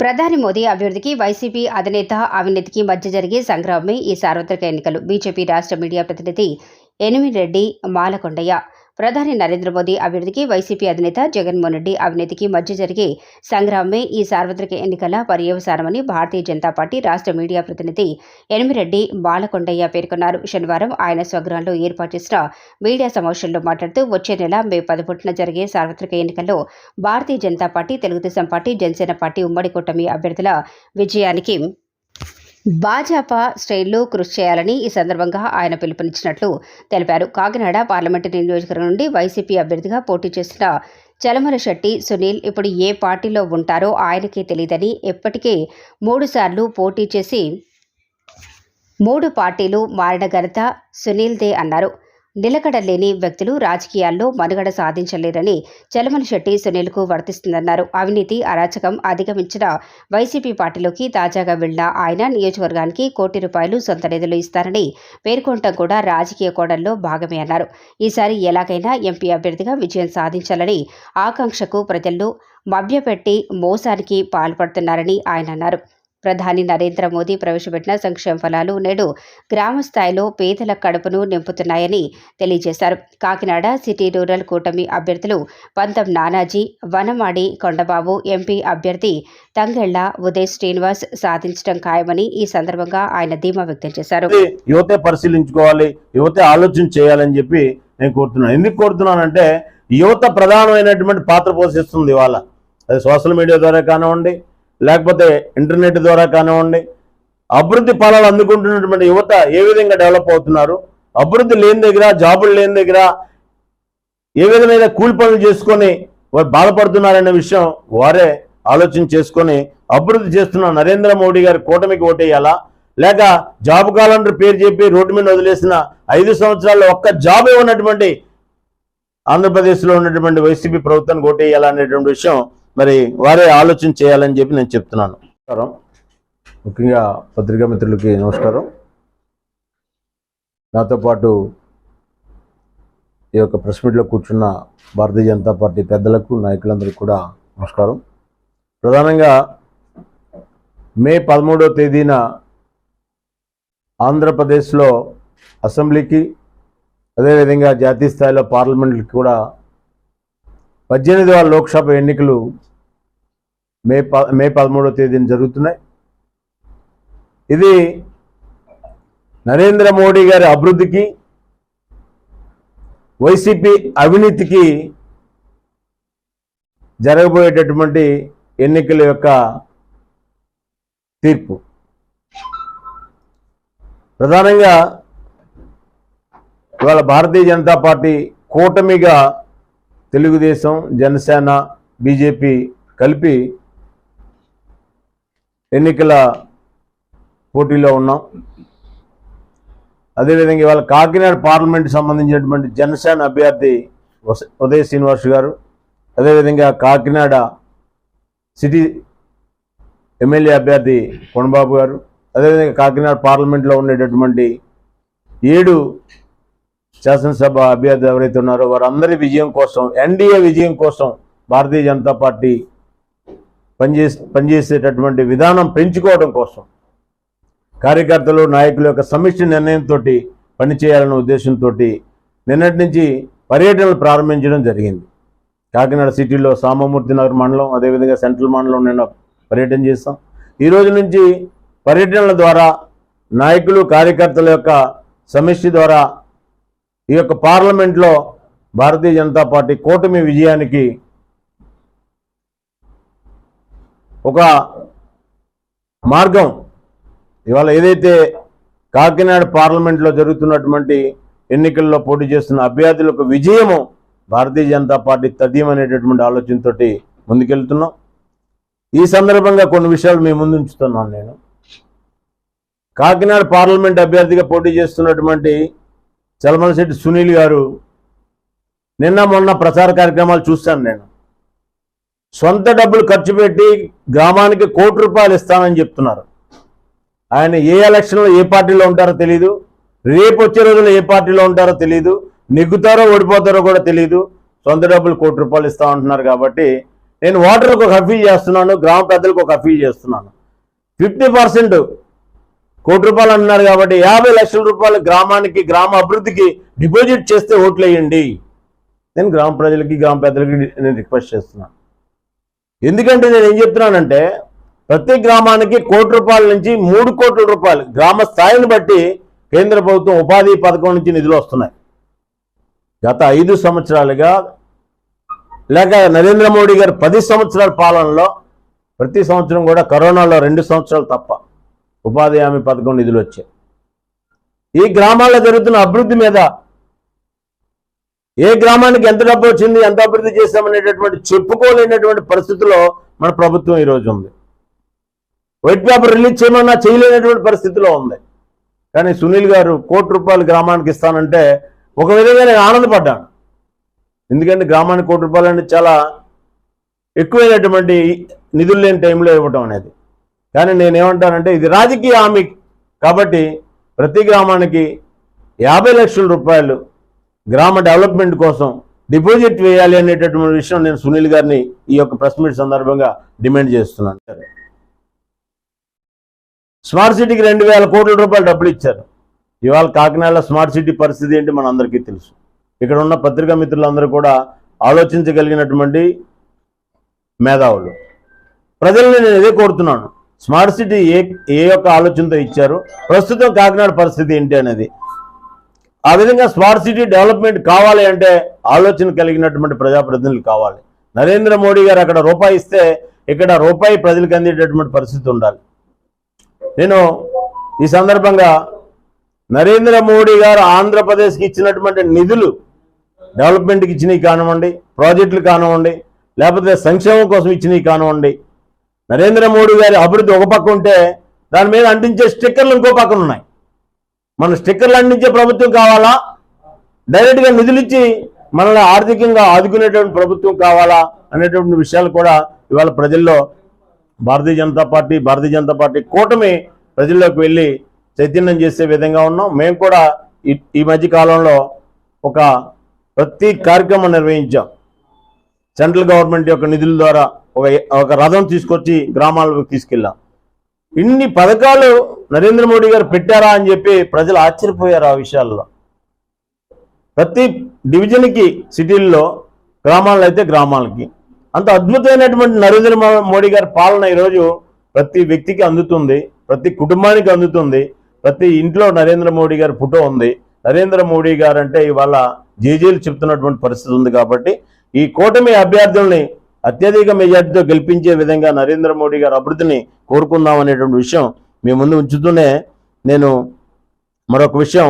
ప్రధాని మోదీ అభివృద్ధికి వైసీపీ అధినేత అవినీతికి మధ్య జరిగే సంగ్రామమే ఈ సార్వత్రిక ఎన్నికలు. బీజేపీ రాష్ట్ర మీడియా ప్రతినిధి ఎనిమిరెడ్డి మాలకొండయ్య. ప్రధాని నరేంద్ర మోదీ అభివృద్ధికి వైసీపీ అధినేత జగన్మోహన్ రెడ్డి అవినీతికి మధ్య జరిగే సంగ్రామమే ఈ సార్వత్రిక ఎన్నికల పర్యవసానమని భారతీయ జనతా పార్టీ రాష్ట్ర మీడియా ప్రతినిధి ఎనిమిరెడ్డి బాలకొండయ్య పేర్కొన్నారు. శనివారం ఆయన స్వగృహంలో ఏర్పాటు చేసిన మీడియా సమావేశంలో మాట్లాడుతూ వచ్చే నెల మే పదకొండున జరిగే సార్వత్రిక ఎన్నికల్లో Bharatiya Janata party Telugu Desam party Janasena party ఉమ్మడి కూటమి అభ్యర్థుల విజయానికి భాజపా స్టైల్లో కృషి చేయాలని ఈ సందర్భంగా ఆయన పిలుపునిచ్చినట్లు తెలిపారు. కాకినాడ పార్లమెంటరీ నియోజకవర్గం నుండి వైసీపీ అభ్యర్థిగా పోటీ చేసిన చలమల శెట్టి సునీల్ ఇప్పుడు ఏ పార్టీలో ఉంటారో ఆయనకే తెలియదని ఎప్పటికే మూడుసార్లు పోటీ చేసి మూడు పార్టీలు మారిన ఘనత సునీల్దే అన్నారు. నిలకడలేని వ్యక్తులు రాజకీయాల్లో మనుగడ సాధించలేరని చలమల శెట్టి సునీల్కు వర్తిస్తుందన్నారు. అవినీతి అరాచకం అధిగమించిన వైసీపీ పార్టీలోకి తాజాగా వెళ్ళిన ఆయన నియోజకవర్గానికి కోటి రూపాయలు సొంత నిధులు ఇస్తారని పేర్కొనటం కూడా రాజకీయ కోణంలో భాగమే అన్నారు. ఈసారి ఎలాగైనా ఎంపీ అభ్యర్థిగా విజయం సాధించాలని ఆకాంక్షకు ప్రజలు మభ్యపెట్టి మోసానికి పాల్పడుతున్నారని ఆయన అన్నారు. ప్రధాని నరేంద్ర మోదీ ప్రవేశపెట్టిన సంక్షేమ ఫలాలు నేడు గ్రామ స్థాయిలో పేదల కడుపును నింపుతున్నాయని తెలియజేశారు. కాకినాడ సిటీ రూరల్ కూటమి అభ్యర్థులు పంతం నానాజీ వనమాడి కొండబాబు ఎంపీ అభ్యర్థి తంగెళ్ళ ఉదయ్ శ్రీనివాస్ సాధించడం ఖాయమని ఈ సందర్భంగా ఆయన ధీమా వ్యక్తం చేశారు. యువతే పరిశీలించుకోవాలి యువతే ఆలోచన చేయాలని చెప్పి నేను కోరుతున్నాను. ఎందుకు కోరుతున్నానంటే యువత ప్రధానమైనటువంటి పాత్ర పోషిస్తుంది ఇవాళ. అది సోషల్ మీడియా ద్వారా కానివ్వండి లేకపోతే ఇంటర్నెట్ ద్వారా కానివ్వండి అభివృద్ధి ఫలాలు అందుకుంటున్నటువంటి యువత ఏ విధంగా డెవలప్ అవుతున్నారు అభివృద్ధి లేని దగ్గర జాబులు లేని దగ్గర ఏ విధమైన కూలి పనులు చేసుకొని వారు బాధపడుతున్నారనే విషయం వారే ఆలోచన చేసుకొని అభివృద్ధి చేస్తున్న నరేంద్ర మోడీ గారి కూటమికి ఓటేయాలా? లేక జాబ్ క్యాలెండర్ పేరు చెప్పి రోడ్డు మీద వదిలేసిన ఐదు సంవత్సరాల్లో ఒక్క జాబ్ ఇవ్వనటువంటి ఆంధ్రప్రదేశ్లో ఉన్నటువంటి వైసీపీ ప్రభుత్వానికి ఓటేయాలా అనేటువంటి విషయం మరి వారే ఆలోచన చేయాలని చెప్పి నేను చెప్తున్నాను. నమస్కారం. ముఖ్యంగా పత్రికా మిత్రులకి నమస్కారం. నాతో పాటు ఈ యొక్క ప్రెస్ మీట్లో కూర్చున్న భారతీయ జనతా పార్టీ పెద్దలకు నాయకులందరికీ కూడా నమస్కారం. ప్రధానంగా మే పదమూడవ తేదీన ఆంధ్రప్రదేశ్లో అసెంబ్లీకి అదేవిధంగా జాతీయ స్థాయిలో పార్లమెంట్కి కూడా పద్దెనిమిదవ లోక్సభ ఎన్నికలు మే ప మే పదమూడవ తేదీన జరుగుతున్నాయి. ఇది నరేంద్ర మోడీ గారి అభివృద్ధికి వైసీపీ అవినీతికి జరగబోయేటటువంటి ఎన్నికల యొక్క తీర్పు. ప్రధానంగా ఇవాళ భారతీయ జనతా పార్టీ కూటమిగా తెలుగుదేశం జనసేన బీజేపీ కలిపి ఎన్నికల పోటీలో ఉన్నాం. అదేవిధంగా ఇవాళ కాకినాడ పార్లమెంట్ సంబంధించినటువంటి జనసేన అభ్యర్థి ఉదయ శ్రీనివాస్ గారు అదేవిధంగా కాకినాడ సిటీ ఎమ్మెల్యే అభ్యర్థి కొనబాబు గారు అదేవిధంగా కాకినాడ పార్లమెంట్లో ఉండేటటువంటి ఏడు శాసనసభ అభ్యర్థి ఎవరైతే ఉన్నారో వారందరి విజయం కోసం ఎన్డీఏ విజయం కోసం భారతీయ జనతా పార్టీ పనిచేసి పనిచేసేటటువంటి విధానం పెంచుకోవడం కోసం కార్యకర్తలు నాయకుల యొక్క సమిష్టి నిర్ణయంతో పనిచేయాలనే ఉద్దేశంతో నిన్నటి నుంచి పర్యటనలు ప్రారంభించడం జరిగింది. కాకినాడ సిటీలో సామమూర్తి నగర్ మండలం అదేవిధంగా సెంట్రల్ మండలం నిన్న పర్యటన చేస్తాం ఈ రోజు నుంచి పర్యటనల ద్వారా నాయకులు కార్యకర్తల యొక్క సమిష్టి ద్వారా ఈ యొక్క పార్లమెంట్లో భారతీయ జనతా పార్టీ కూటమి విజయానికి ఒక మార్గం. ఇవాళ ఏదైతే కాకినాడ పార్లమెంట్లో జరుగుతున్నటువంటి ఎన్నికల్లో పోటీ చేస్తున్న అభ్యర్థులకు విజయము భారతీయ జనతా పార్టీ తథ్యం అనేటటువంటి ఆలోచనతోటి ముందుకెళ్తున్నాం. ఈ సందర్భంగా కొన్ని విషయాలు మీ ముందు ఉంచుతున్నాను నేను. కాకినాడ పార్లమెంట్ అభ్యర్థిగా పోటీ చేస్తున్నటువంటి చలమలశెట్టి సునీల్ గారు నిన్న మొన్న ప్రచార కార్యక్రమాలు చూశాను నేను. సొంత డబ్బులు ఖర్చు పెట్టి గ్రామానికి కోటి రూపాయలు ఇస్తానని చెప్తున్నారు. ఆయన ఏ ఎలక్షన్లో ఏ పార్టీలో ఉంటారో తెలియదు రేపు వచ్చే రోజుల్లో ఏ పార్టీలో ఉంటారో తెలియదు నెగ్గుతారో ఓడిపోతారో కూడా తెలియదు సొంత డబ్బులు కోటి రూపాయలు ఇస్తామంటున్నారు కాబట్టి నేను ఓటర్లకు ఒక అఫీల్ చేస్తున్నాను గ్రామ పెద్దలకు ఒక అఫీల్ చేస్తున్నాను. ఫిఫ్టీ పర్సెంట్ కోటి రూపాయలు అన్నారు కాబట్టి యాభై లక్షల రూపాయలు గ్రామానికి గ్రామ అభివృద్ధికి డిపాజిట్ చేస్తే ఓట్లు వేయండి నేను గ్రామ ప్రజలకి గ్రామ పెద్దలకి నేను రిక్వెస్ట్ చేస్తున్నాను ఎందుకంటే నేను ఏం చెప్తున్నానంటే ప్రతి గ్రామానికి కోటి రూపాయల నుంచి మూడు కోట్ల రూపాయలు గ్రామ స్థాయిని బట్టి కేంద్ర ప్రభుత్వం ఉపాధి పథకం నుంచి నిధులు వస్తున్నాయి. గత ఐదు సంవత్సరాలుగా లేక నరేంద్ర మోడీ గారు పది సంవత్సరాల పాలనలో ప్రతి సంవత్సరం కూడా కరోనాలో రెండు సంవత్సరాలు తప్ప ఉపాధి హామీ పథకం నిధులు వచ్చాయి. ఈ గ్రామాల్లో జరుగుతున్న అభివృద్ధి మీద ఏ గ్రామానికి ఎంత డబ్బు వచ్చింది ఎంత అభివృద్ధి చేశామనేటటువంటి చెప్పుకోలేనటువంటి పరిస్థితిలో మన ప్రభుత్వం ఈరోజు ఉంది. వైట్ పేపర్ రిలీజ్ చేయమన్నా చేయలేనటువంటి పరిస్థితిలో ఉంది. కానీ సునీల్ గారు కోటి రూపాయలు గ్రామానికి ఇస్తానంటే ఒక విధంగా నేను ఆనందపడ్డాను. ఎందుకంటే గ్రామానికి కోటి రూపాయలు అంటే చాలా ఎక్కువైనటువంటి నిధులు లేని టైంలో ఇవ్వటం అనేది. కానీ నేను ఏమంటానంటే ఇది రాజకీయ హామీ. కాబట్టి ప్రతి గ్రామానికి యాభై లక్షల రూపాయలు గ్రామ డెవలప్మెంట్ కోసం డిపాజిట్ వేయాలి అనేటటువంటి విషయం నేను సునీల్ గారిని ఈ యొక్క ప్రెస్ మీట్ సందర్భంగా డిమాండ్ చేస్తున్నాను. స్మార్ట్ సిటీకి రెండు వేల కోట్ల రూపాయలు డబ్బులు ఇచ్చారు. ఇవాళ కాకినాడలో స్మార్ట్ సిటీ పరిస్థితి ఏంటి మన అందరికీ తెలుసు. ఇక్కడ ఉన్న పత్రికా మిత్రులందరూ కూడా ఆలోచించగలిగినటువంటి మేధావులు. ప్రజల్ని నేను ఇదే కోరుతున్నాను. స్మార్ట్ సిటీ ఏ ఏ యొక్క ఆలోచనతో ఇచ్చారు? ప్రస్తుతం కాకినాడ పరిస్థితి ఏంటి అనేది. ఆ విధంగా స్మార్ట్ సిటీ డెవలప్మెంట్ కావాలి అంటే ఆలోచన కలిగినటువంటి ప్రజాప్రతినిధులు కావాలి. నరేంద్ర మోడీ గారు అక్కడ రూపాయి ఇస్తే ఇక్కడ రూపాయి ప్రజలకు అందేటటువంటి పరిస్థితి ఉండాలి. నేను ఈ సందర్భంగా నరేంద్ర మోడీ గారు ఆంధ్రప్రదేశ్కి ఇచ్చినటువంటి నిధులు డెవలప్మెంట్కి ఇచ్చినవి కానివ్వండి ప్రాజెక్టులు కానివ్వండి లేకపోతే సంక్షేమం కోసం ఇచ్చినవి కానివ్వండి నరేంద్ర మోడీ గారి అభివృద్ధి ఒక పక్క ఉంటే దాని మీద అంటించే స్టిక్కర్లు ఇంకో పక్కన ఉన్నాయి. మన స్టిక్కర్లు అందించే ప్రభుత్వం కావాలా? డైరెక్ట్గా నిధులు ఇచ్చి మనల్ని ఆర్థికంగా ఆదుకునేటువంటి ప్రభుత్వం కావాలా అనేటువంటి విషయాలు కూడా ఇవాళ ప్రజల్లో భారతీయ జనతా పార్టీ భారతీయ జనతా పార్టీ కూటమి ప్రజల్లోకి వెళ్ళి చైతన్యం చేసే విధంగా ఉన్నాం. మేము కూడా ఈ ఈ మధ్య కాలంలో ఒక ప్రతి కార్యక్రమం నిర్వహించాం. సెంట్రల్ గవర్నమెంట్ యొక్క నిధుల ద్వారా ఒక ఒక రథం తీసుకొచ్చి గ్రామాలకు తీసుకెళ్ళాం. ఇన్ని పథకాలు నరేంద్ర మోడీ గారు పెట్టారా అని చెప్పి ప్రజలు ఆశ్చర్యపోయారు ఆ విషయాల్లో. ప్రతి డివిజన్కి సిటీల్లో గ్రామాల్లో అయితే గ్రామాలకి. అంత అద్భుతమైనటువంటి నరేంద్ర మోడీ గారి పాలన ఈరోజు ప్రతి వ్యక్తికి అందుతుంది ప్రతి కుటుంబానికి అందుతుంది ప్రతి ఇంట్లో నరేంద్ర మోడీ గారి ఫోటో ఉంది. నరేంద్ర మోడీ గారు అంటే ఇవాళ జేజేలు చెప్తున్నటువంటి పరిస్థితి ఉంది కాబట్టి ఈ కూటమి అభ్యర్థుల్ని అత్యధిక మెజార్టీతో గెలిపించే విధంగా నరేంద్ర మోడీ గారు అభివృద్ధిని కోరుకుందాం అనేటువంటి విషయం మీ ముందు ఉంచుతూనే నేను మరొక విషయం